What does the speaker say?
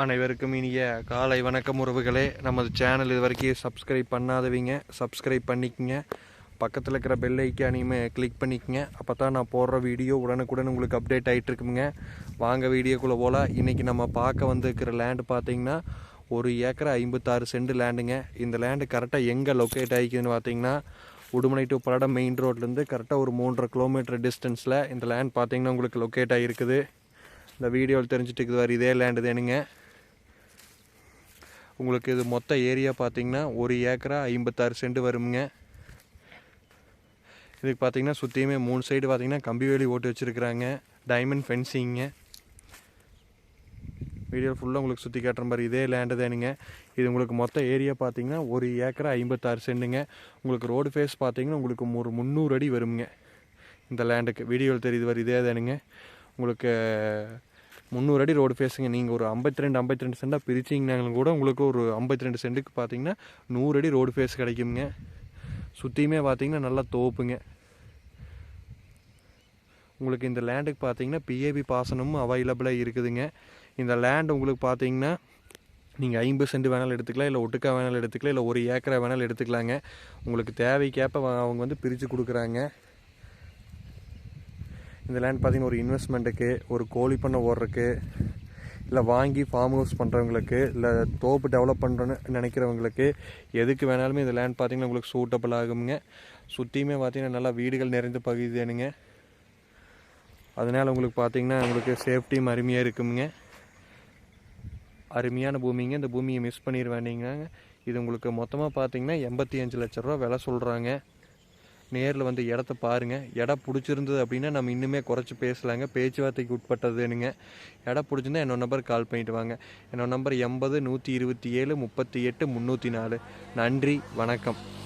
அனைவருக்கும் இனிய காலை வணக்கம் உறவுகளே. நமது சேனல் இது வரைக்கும் சப்ஸ்கிரைப் பண்ணாதவங்க. சப்ஸ்கிரைப் பண்ணிக்கங்க. பக்கத்தில் இருக்கிற பெல் ஐக்கானையுமே கிளிக் பண்ணிக்கங்க. அப்போ தான் நான் போடுற வீடியோ உடனுக்குடன் உங்களுக்கு அப்டேட் ஆகிட்டு இருக்குங்க வாங்க வீடியோக்குள்ளே போல் இன்றைக்கி நம்ம பார்க்க வந்துருக்கிற லேண்டு பார்த்தீங்கன்னா ஒரு ஏக்கர் ஐம்பத்தாறு சென்ட் லேண்டுங்க இந்த லேண்டு கரெக்டாக எங்கே லொக்கேட் ஆகிக்குதுன்னு பார்த்தீங்கன்னா உடுமலை டு பல்லடம் மெயின் ரோட்லேருந்து கரெக்டாக ஒரு மூன்றரை கிலோமீட்டர் டிஸ்டன்ஸில் இந்த லேண்ட் பார்த்தீங்கன்னா உங்களுக்கு லொக்கேட் ஆகிருக்குது இந்த வீடியோவில் தெரிஞ்சுட்டு இருக்குது வேறு இதே லேண்டு தானுங்க. உங்களுக்கு இது மொத்த ஏரியா பார்த்தீங்கன்னா ஒரு ஏக்கரா ஐம்பத்தாறு சென்ட் வருங்க இதுக்கு பார்த்தீங்கன்னா சுற்றியுமே மூணு சைடு பார்த்தீங்கன்னா கம்பி வேலி ஓட்டு வச்சுருக்குறாங்க. டைமண்ட் ஃபென்சிங்க வீடியோ ஃபுல்லாக உங்களுக்கு சுற்றி காட்டுற மாதிரி இதே லேண்டு தானுங்க. இது உங்களுக்கு மொத்த ஏரியா பார்த்தீங்கன்னா ஒரு ஏக்கரா ஐம்பத்தாறு சென்ட்டுங்க. உங்களுக்கு ரோடு ஃபேஸ் பார்த்தீங்கன்னா உங்களுக்கு ஒரு முந்நூறு அடி வருங்க இந்த லேண்டுக்கு வீடியோவில் தெரியுது வர இதே தானுங்க. உங்களுக்கு முந்நூறு அடி ரோடு ஃபேஸுங்க நீங்கள் ஒரு ஐம்பத்தி ரெண்டு ஐம்பத்தி ரெண்டு சென்டாக பிரிச்சிங்கனாங்களும் கூட உங்களுக்கு ஒரு ஐம்பத்தி ரெண்டு சென்ட்டுக்கு பார்த்தீங்கன்னா நூறு அடி ரோடு ஃபேஸ் கிடைக்குங்க சுற்றியுமே பார்த்தீங்கன்னா நல்லா தோப்புங்க. உங்களுக்கு இந்த லேண்டுக்கு பார்த்தீங்கன்னா பிஏபி பாசனமும் அவைலபிளாக இருக்குதுங்க. இந்த லேண்ட் உங்களுக்கு பார்த்தீங்கன்னா நீங்கள் ஐம்பது சென்ட் வேணாலும் எடுத்துக்கலாம் இல்லை ஒட்டுக்கா வேணாலும் எடுத்துக்கலாம் இல்லை ஒரு ஏக்கரா வேணாலும் எடுத்துக்கலாங்க. உங்களுக்கு தேவைக்கேற்ப அவங்க வந்து பிரித்து கொடுக்குறாங்க. இந்த லேண்ட் பார்த்தீங்கன்னா ஒரு இன்வெஸ்ட்மெண்ட்டுக்கு ஒரு கோழி பண்ணை ஓடுறதுக்கு இல்லை வாங்கி ஃபார்ம் ஹவுஸ் பண்ணுறவங்களுக்கு இல்லை தோப்பு டெவலப் பண்ணுறோன்னு நினைக்கிறவங்களுக்கு எதுக்கு வேணாலுமே இந்த லேண்ட் பார்த்தீங்கன்னா உங்களுக்கு சூட்டபிள் ஆகுங்க சுற்றியுமே பார்த்தீங்கன்னா நல்லா வீடுகள் நிறைந்த பகுதி தானுங்க அதனால் உங்களுக்கு பார்த்தீங்கன்னா உங்களுக்கு சேஃப்டியும் அருமையாக இருக்குங்க அருமையான பூமிங்க. இந்த பூமியை மிஸ் பண்ணிடுவேன்னிங்க இது உங்களுக்கு மொத்தமாக பார்த்தீங்கன்னா எண்பத்தி அஞ்சு லட்ச ரூபா விலை சொல்கிறாங்க நேரில் வந்து இடத்த பாருங்கள் இடம் பிடிச்சிருந்தது அப்படின்னா நம்ம இன்னுமே குறைச்சி பேசலாங்க. பேச்சுவார்த்தைக்கு உட்பட்டதுனுங்க இடம் பிடிச்சிருந்தா என்னோட நம்பர் கால் பண்ணிட்டு வாங்க. என்னோட நம்பர் எண்பது நூற்றி இருபத்தி ஏழு முப்பத்தி எட்டு முந்நூற்றி நாலு. நன்றி வணக்கம்.